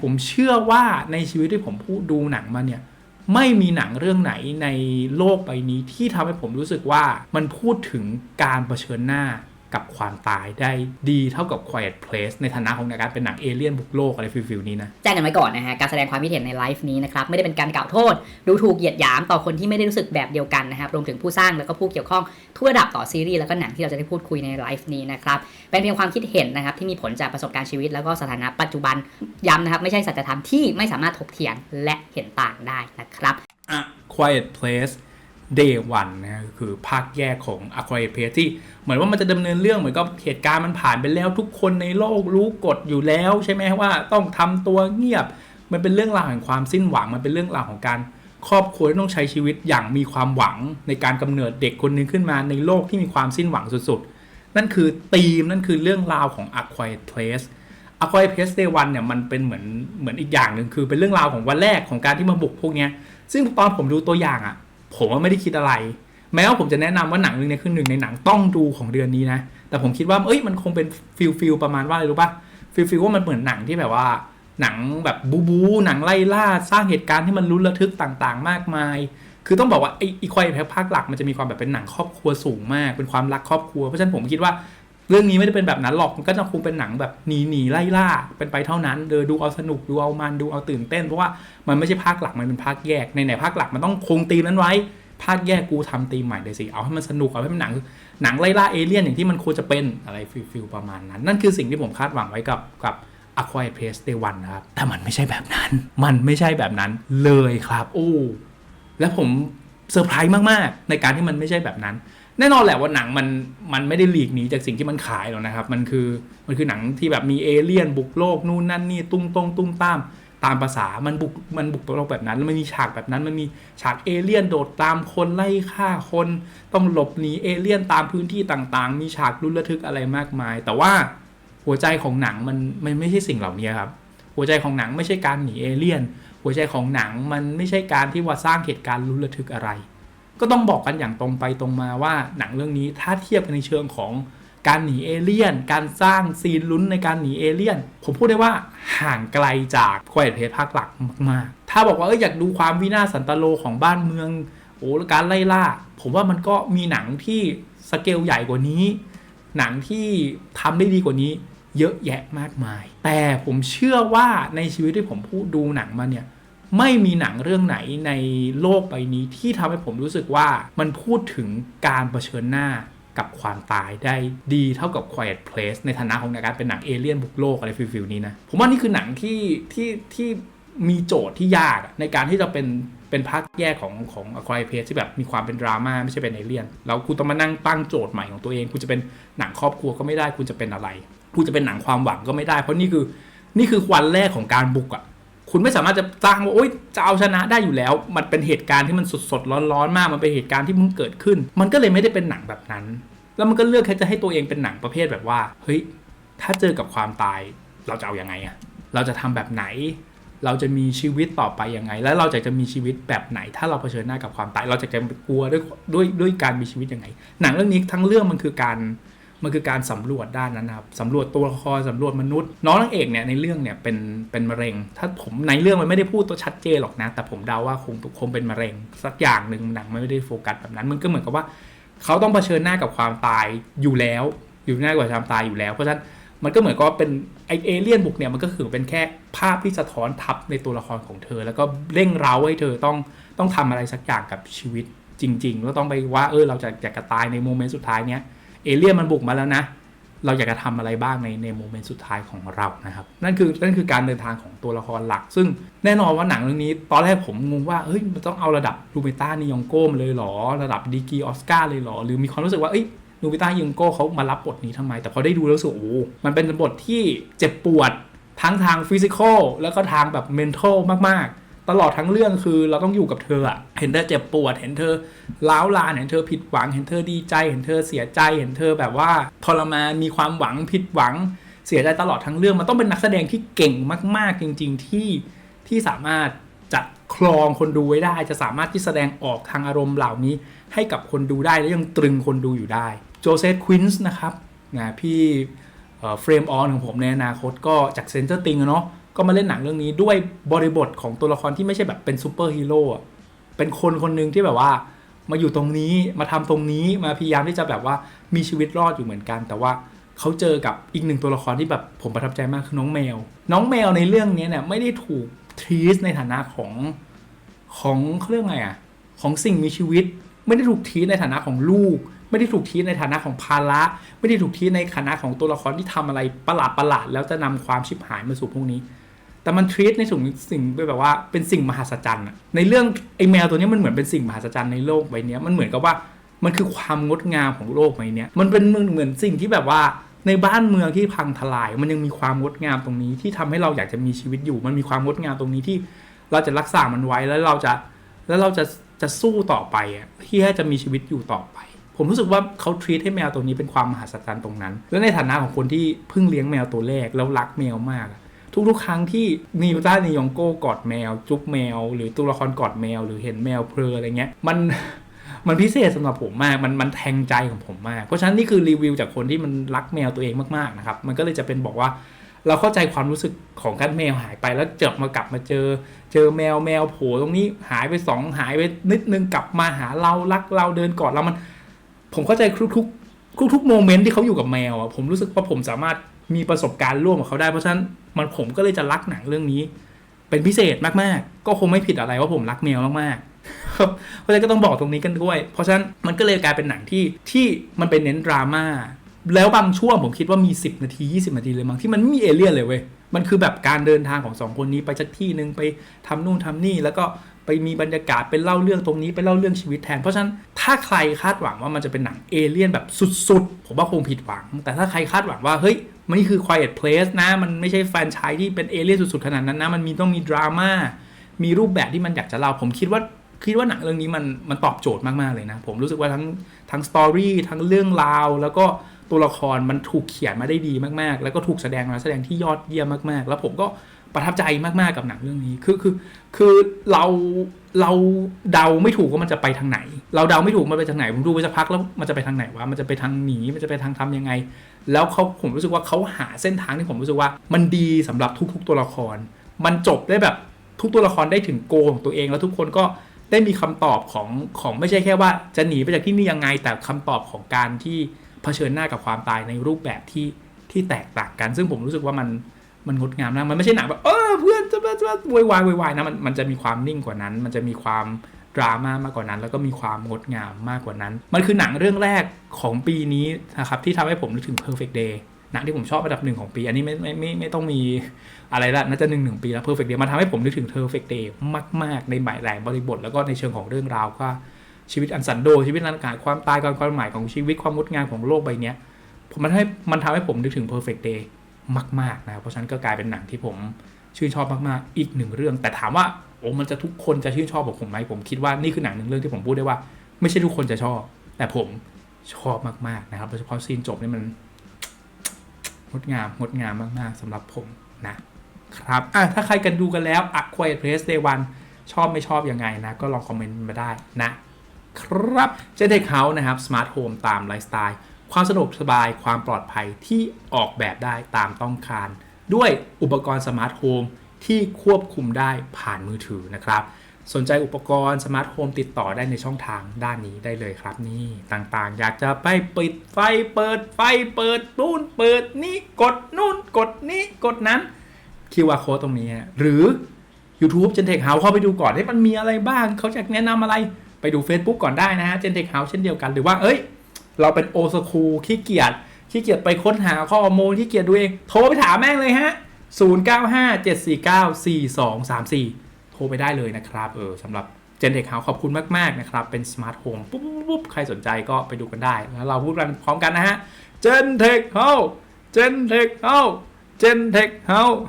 ผมเชื่อว่าในชีวิตที่ผมพูดดูหนังมาเนี่ยไม่มีหนังเรื่องไหนในโลกใบนี้ที่ทำให้ผมรู้สึกว่ามันพูดถึงการเผชิญหน้า กับความตายได้ดีเท่ากับ Quiet Place ในฐานะของการเป็นหนังเอเลี่ยนบุกโลกอะไรฟิลๆนี้นะแจ้งกันไว้ก่อนนะฮะการแสดงความคิดเห็นในไลฟ์นี้นะครับไม่ได้เป็นการกล่าวโทษ ดูถูกเหยียดหยามต่อคนที่ไม่ได้รู้สึกแบบเดียวกันนะครับรวมถึงผู้สร้างแล้วก็ผู้เกี่ยวข้องทุกระดับต่อซีรีส์แล้วก็หนังที่เราจะได้พูดคุยในไลฟ์นี้นะครับเป็นเพียงความคิดเห็นนะครับที่มีผลจากประสบการณ์ชีวิต แล้วก็สถานะปัจจุบันย้ำนะครับไม่ใช่สัจธรรมที่ไม่สามารถถกเถียงและเห็นต่างได้นะครับ A Quiet Place Day One นะคือภาคแยกของ A Quiet Place ที่เหมือนว่ามันจะดำเนินเรื่องเหมือนกับเหตุการณ์มันผ่านไปแล้ว ทุกคนในโลกรู้กฎอยู่แล้ว ใช่ไหมว่าต้องทำตัวเงียบ มันเป็นเรื่องราวแห่งความสิ้นหวังมันเป็นเรื่องราวของการครอบครัวต้องใช้ชีวิตอย่างมีความหวังในการกำเนิดเด็กคนหนึงขึ้นมาในโลกที่มีความสิ้นหวังสุดๆ นั่นคือธีมนั่นคือเรื่องราวของ A Quiet Place A Quiet Place Day One เนี่ยมันเป็นเหมือนเหมือนอีกอย่างหนึ่งคือเป็นเรื่องราวของวันแรกของการที่มาบุกพวกเนี้ยซึ่งตอนผมดูตัวอย่างอะ่ะ ผมว่าไม่ได้คิดอะไร แม้ว่าผมจะแนะนำว่าหนังหนึ่งในครึ่งหนึ่งในหนังต้องดูของเดือนนี้นะ แต่ผมคิดว่าเอ้ยมันคงเป็นฟิลฟิลประมาณว่าอะไรรู้ปะฟิลฟิลว่ามันเหมือนหนังที่แบบว่า หนังแบบบูบูหนังไล่ล่าสร้างเหตุการณ์ที่มันลุ้นระทึกต่างๆ มากมาย คือต้องบอกว่าไอ้อีควายแพ็ภาคหลักมันจะมีความแบบเป็นหนังครอบครัวสูงมากเป็นความรักครอบครัวเพราะฉะนั้นผมคิดว่า เรื่องนี้ไม่ได้เป็นแบบนั้นหรอกมันก็จะคงเป็นหนังแบบหนีหนีไล่ล่าเป็นไปเท่านั้นเดอดูเอาสนุกดูเอามันดูเอาตื่นเต้น เพราะว่ามันไม่ใช่ภาคหลักมันเป็นภาคแยกในไหนภาคหลักมันต้องคงธีมนั้นไว้ ภาคแยกกูทำธีมใหม่เลยสิเอาให้มันสนุกเอาให้มันหนังหนังไล่ล่าเอเลี่ยนอย่างที่มันควรจะเป็นอะไรฟิลฟิลประมาณนั้น นั่นคือสิ่งที่ผมคาดหวังไว้กับกับ A Quiet Place Day One นะครับ แต่มันไม่ใช่แบบนั้น มันไม่ใช่แบบนั้นเลยครับ โอ้ และผมเซอร์ไพรส์มาก ๆ ในการที่มันไม่ใช่แบบนั้น แน่นอนแหละว่าหนังมันมันไม่ได้หลีกหนีจากสิ่งที่มันขายหรอกนะครับ มันคือมันคือหนังที่แบบมีเอเลี่ยนบุกโลกนู่นนั่นนี่ตุ้งตงตุ้งตามตามภาษา มันบุกมันบุกโลกแบบนั้นแล้วมันมีฉากแบบนั้น มันมีฉากเอเลี่ยนโดดตามคนไล่ฆ่าคน ต้องหลบหนีเอเลี่ยนตามพื้นที่ต่างๆ มีฉากลุ้นระทึกอะไรมากมาย แต่ว่าหัวใจของหนังมันมันไม่ใช่สิ่งเหล่านี้ครับ หัวใจของหนังไม่ใช่การหนีเอเลี่ยน หัวใจของหนังมันไม่ใช่การที่ว่าสร้างเหตุการณ์ลุ้นระทึกอะไร ก็ต้องบอกกันอย่างตรงไปตรงมาว่าหนังเรื่องนี้ถ้าเทียบกันในเชิงของการหนีเอเลี่ยน การสร้างซีนลุ้นในการหนีเอเลี่ยน ผมพูดได้ว่าห่างไกลจากควายเพจภาคหลักมากๆ ถ้าบอกว่าเอออยากดูความวินาศสันตโลของบ้านเมืองโอ้แล้วการไล่ล่า ผมว่ามันก็มีหนังที่สเกลใหญ่กว่านี้ หนังที่ทำได้ดีกว่านี้ เยอะแยะมากมาย แต่ผมเชื่อว่าในชีวิตที่ผมพูดดูหนังมาเนี่ย ไม่มีหนังเรื่องไหนในโลกใบนี้ที่ทำให้ผมรู้สึกว่ามันพูดถึงการเผชิญหน้ากับความตายได้ดีเท่ากับ Quiet Place ในฐานะของการเป็นหนังเอเลี่ยนบุกโลกอะไรฟิลๆนี้นะ ผมว่านี่คือหนังที่ที่ที่มีโจทย์ที่ยากในการที่จะเป็นเป็นภาคแยกของของ Quiet Place ที่แบบมีความเป็นดราม่าไม่ใช่เป็นเอเลี่ยนแล้วคุณต้องมานั่งตั้งโจทย์ใหม่ของตัวเอง คุณจะเป็นหนังครอบครัวก็ไม่ได้ คุณจะเป็นอะไร คุณจะเป็นหนังความหวังก็ไม่ได้ เพราะนี่คือนี่คือวันแรกของการบุกอะ คุณไม่สามารถจะจ้างว่าโอ๊ยจะเอาชนะได้อยู่แล้ว มันเป็นเหตุการณ์ที่มันสดสดร้อนร้อนๆมากมันเป็นเหตุการณ์ที่เพิ่งเกิดขึ้น มันก็เลยไม่ได้เป็นหนังแบบนั้น แล้วมันก็เลือกแค่จะให้ตัวเองเป็นหนังประเภทแบบว่าเฮ้ยถ้าเจอกับความตายเราจะเอาอยัางไงอะเราจะทำแบบไหน เราจะมีชีวิตต่อไปยังไง แล้วเราจะจะมีชีวิตแบบไหน ถ้าเราเผชิญหน้ากับความตาย เราจะจะกลัวด้วยด้วยด้วยการมีชีวิตยังไง หนังเรื่องนี้ทั้งเรื่องมันคือการ มันคือการสำรวจด้านนั้นนะครับสำรวจตัวละครสำรวจมนุษย์ น้องนางเอกเนี่ยในเรื่องเนี่ยเป็นเป็นมะเร็ง ถ้าผมในเรื่องมันไม่ได้พูดตัวชัดเจนหรอกนะ แต่ผมเดาว่าคงคงเป็นมะเร็ง สักอย่างหนึ่งหนังไม่ได้โฟกัสแบบนั้น มันก็เหมือนกับว่า เขาต้องเผชิญหน้ากับความตายอยู่แล้ว อยู่หน้ากับความตายอยู่แล้ว เพราะฉะนั้นมันก็เหมือนกับว่าเป็นไอเอเลี่ยนบุกเนี่ยมันก็คือเป็นแค่ภาพที่สะท้อนทับในตัวละครของเธอ แล้วก็เร่งเร้าให้เธอต้องต้องทำอะไรสักอย่างกับชีวิตจริง ๆ แล้วต้องไปว่าเออเราจะอยากจะตายในโมเมนต์สุดท้ายเนี้ย เอเลี่ยนมันบุกมาแล้วนะ เราอยากจะทำอะไรบ้างในในโมเมนต์สุดท้ายของเรานะครับ นั่นคือนั่นคือการเดินทางของตัวละครหลัก ซึ่งแน่นอนว่าหนังเรื่องนี้ ตอนแรกผมงงว่าเฮ้ยมันต้องเอาระดับลูเบต้านิยองโก้มาเลยเหรอ ระดับดีกีออสการ์เลยเหรอ หรือมีความรู้สึกว่าเอ้ยลูเบต้านิยองโก้เขามารับบทนี้ทำไม แต่พอได้ดูแล้วรู้สึกโอ้มันเป็นบทที่เจ็บปวดทั้งทางฟิสิกอลแล้วก็ทางแบบเมนทัลมากๆ ตลอดทั้งเรื่องคือเราต้องอยู่กับเธออะเห็นเธอเจ็บปวด เห็นเธอล้าวลาน เห็นเธอผิดหวัง เห็นเธอดีใจ เห็นเธอเสียใจ เห็นเธอแบบว่าทรมานมีความหวังผิดหวัง เสียใจตลอดทั้งเรื่อง มันต้องเป็นนักแสดงที่เก่งมาก ๆ จริง ๆ ที่ที่สามารถจะคลองคนดูไว้ได้ จะสามารถที่แสดงออกทางอารมณ์เหล่านี้ ให้กับคนดูได้และยังตรึงคนดูอยู่ได้ โจเซฟควินส์นะครับนะพี่เฟรมออนของผมในอนาคตก็จากเซนเตอร์ติงเนาะก็มาเล่นหนังเรื่องนี้ด้วยบริบทของตัวละครที่ไม่ใช่แบบเป็นซูเปอร์ฮีโร่เป็นคนคนหนึ่งที่แบบว่า มาอยู่ตรงนี้มาทำตรงนี้มาพยายามที่จะแบบว่ามีชีวิตรอดอยู่เหมือนกัน แต่ว่าเขาเจอกับอีกหนึ่งตัวละครที่แบบผมประทับใจมากคือน้องแมว น้องแมวในเรื่องนี้เนี่ยไม่ได้ถูกทรีสในฐานะของของเขาเรียกไงอะของสิ่งมีชีวิต ไม่ได้ถูกทีสในฐานะของลูก ไม่ได้ถูกทีสในฐานะของภาระ ไม่ได้ถูกทีสในฐานะของตัวละครที่ทำอะไรประหลาดประหลาดแล้วจะนำความชิบหายมาสู่พวกนี้ แต่มันทรีตในสิ่งสิ่งแบบว่าเป็นสิ่งมหัศจรรย์ในเรื่องไอ้แมวตัวนี้มันเหมือนเป็นสิ่งมหัศจรรย์ในโลกใบนี้มันเหมือนกับว่ามันคือความงดงามของโลกใบนี้มันเป็นเหมือนสิ่งที่แบบว่าในบ้านเมืองที่พังทลาย มันยังมีความงดงามตรงนี้ที่ทำให้เราอยากจะมีชีวิตอยู่ มันมีความงดงามตรงนี้ที่เราจะรักษามันไว้แล้วเราจะแล้วเราจะจะสู้ต่อไปอะที่จะมีชีวิตอยู่ต่อไป ผมรู้สึกว่าเขาทรีตให้แมวตัวนี้เป็นความมหัศจรรย์ตรงนั้น และในฐานะของคนที่เพิ่งเลี้ยงแมวตัวแรกแล้วรักแมวมาก ทุกๆ ครั้งที่นิวต้านิยองโก้กอดแมว จุ๊บแมว หรือตัวละครกอดแมว หรือเห็นแมวเพลออะไรเงี้ยมันมันพิเศษสำหรับผมมาก มันมันแทงใจของผมมาก เพราะฉะนั้นนี่คือรีวิวจากคนที่มันรักแมวตัวเองมากๆนะครับ มันก็เลยจะเป็นบอกว่าเราเข้าใจความรู้สึกของการแมวหายไปแล้วเจบมากลับมาเจอ เจอแมวแมวโผล่ตรงนี้หายไปสองหายไปนิดนึงกลับมาหาเรารักเราเดินกอดเรามัน ผมเข้าใจทุกๆทุกๆโมเมนต์ที่เขาอยู่กับแมวอะผมรู้สึกว่าผมสามารถ มีประสบการณ์ร่วมกับเขาได้เพราะฉะนั้นมันผมก็เลยจะรักหนังเรื่องนี้ เป็นพิเศษมากๆ ก็คงไม่ผิดอะไรว่าผมรักแมวมากๆครับเพราะฉะนั้นก็ต้องบอกตรงนี้กันด้วย เพราะฉะนั้นมันก็เลยกลายเป็นหนังที่ที่มันเป็นเน้นดราม่าแล้วบางช่วงผมคิดว่ามี 10 นาที 20 นาทีเลยมั้งที่มันไม่มีเอเลี่ยนเลยเว้ยมันคือแบบการเดินทางของสองคนนี้ไปจากที่หนึ่งไปทำนู่นทำนี่ แล้วก็ไปมีบรรยากาศเป็นเล่าเรื่องตรงนี้ไปเล่าเรื่องชีวิตแทน เพราะฉะนั้นถ้าใครคาดหวังว่ามันจะเป็นหนังเอเลี่ยนแบบสุดๆ ผมว่าคงผิดหวัง แต่ถ้าใครคาดหวังว่าเฮ้ย มันนี่คือ Quiet Place นะ มันไม่ใช่แฟนชายที่เป็นเอเลี่ยนสุดๆขนาดนั้นนะ มันมีต้องมีดราม่า มีรูปแบบที่มันอยากจะเล่า ผมคิดว่าคิดว่าหนังเรื่องนี้มันมันตอบโจทย์มากๆเลยนะ ผมรู้สึกว่าทั้งทั้งสตอรี่ทั้งเรื่องราว แล้วก็ตัวละครมันถูกเขียนมาได้ดีมากๆ แล้วก็ถูกแสดงมาแสดงที่ยอดเยี่ยมมากๆ แล้วผมก็ ประทับใจมากๆกับหนังเรื่องนี้ คือคือคือเราเราเดาไม่ถูกว่ามันจะไปทางไหน เราเดาไม่ถูกมันไปทางไหน ผมดูไปสักพักแล้วมันจะไปทางไหนวะ มันจะไปทางหนี มันจะไปทางทำยังไง แล้วเขาผมรู้สึกว่าเขาหาเส้นทางที่ผมรู้สึกว่า มันดีสำหรับทุก ๆ ตัวละคร มันจบได้แบบทุกตัวละครได้ถึงโกของตัวเองแล้วทุกคนก็ได้มีคำตอบของของไม่ใช่แค่ว่า จะหนีไปจากที่นี่ยังไง แต่คำตอบของการที่เผชิญหน้ากับความตายในรูปแบบที่ที่แตกต่างกัน ซึ่งผมรู้สึกว่ามัน มันงดงามนะมันไม่ใช่หนังแบบเออเพื่อนจะมาจะมาวยวายวยวายนะมันมันจะมีความนิ่งกว่านั้น มันจะมีความดราม่ามากกว่านั้น แล้วก็มีความงดงามมากกว่านั้น มันคือหนังเรื่องแรกของปีนี้นะครับที่ทำให้ผมนึกถึง Perfect Day หนังที่ผมชอบอันดับหนึ่งของปี อันนี้ไม่ไม่ไม่ไม่ต้องมีอะไรละน่าจะหนึ่งหนึ่งปีแล้ว Perfect Day มันทำให้ผมนึกถึง Perfect Day มาก ๆ ในหมายแหลงบริบท แล้วก็ในเชิงของเรื่องราวก็ชีวิตอันสันโดชีวิตอันการความตายการความหมายของชีวิตความงดงามของโลกใบนี้ผมมันให้มันทำให้ผมนึกถึง Perfect Day มาก ๆ นะครับเพราะฉะนั้นก็กลายเป็นหนังที่ผมชื่นชอบมากๆ อีกหนึ่งเรื่อง แต่ถามว่าโอ้มันจะทุกคนจะชื่นชอบแบบผมไหมผมคิดว่านี่คือหนังหนึ่งเรื่องที่ผมพูดได้ว่า ไม่ใช่ทุกคนจะชอบ แต่ผมชอบมากๆนะครับโดยเฉพาะซีนจบนี่มันงดงามงดงามมากๆสำหรับผมนะครับอะถ้าใครกันดูกันแล้ว A Quiet Place Day One ชอบไม่ชอบยังไงนะ ก็ลองคอมเมนต์มาได้นะ ครับเจเทคเฮาส์นะครับสมาร์ทโฮมตามไลฟ์สไตล์ ความสะดวกสบายความปลอดภัยที่ออกแบบได้ตามต้องการ ด้วยอุปกรณ์สมาร์ทโฮมที่ควบคุมได้ผ่านมือถือนะครับ สนใจอุปกรณ์สมาร์ทโฮมติดต่อได้ในช่องทางด้านนี้ได้เลยครับนี่ต่างๆ อยากจะไปปิดไฟเปิดไฟเปิดนู่นเปิดนี่กดนู่นกดนี่กดนั้น QR code ตรงนี้ หรือ YouTube Gen Tech House เข้าไปดูก่อนว่ามันมีอะไรบ้าง เขาจะแนะนำอะไรไปดู Facebook ก่อนได้นะฮะ Gen Tech House เช่นเดียวกันหรือว่าเอ้ย เราเป็นโอ o คูขี้เกียจขี้เกียจไปค้นหาข้อมูลขี้เกียจดูเอง โทรไปถามแม่งเลยฮะ 0957494234 โทรไปได้เลยนะครับเออสำหรับ Gen Tech House ขอบคุณมาก ๆ นะครับ เป็นสมาร์ทโฮมปุ๊บปุ๊บปุ๊บใครสนใจก็ไปดูกันได้ แล้วเราพูดกันพร้อมกันนะฮะ Gen Tech House Gen Tech House Gen Tech House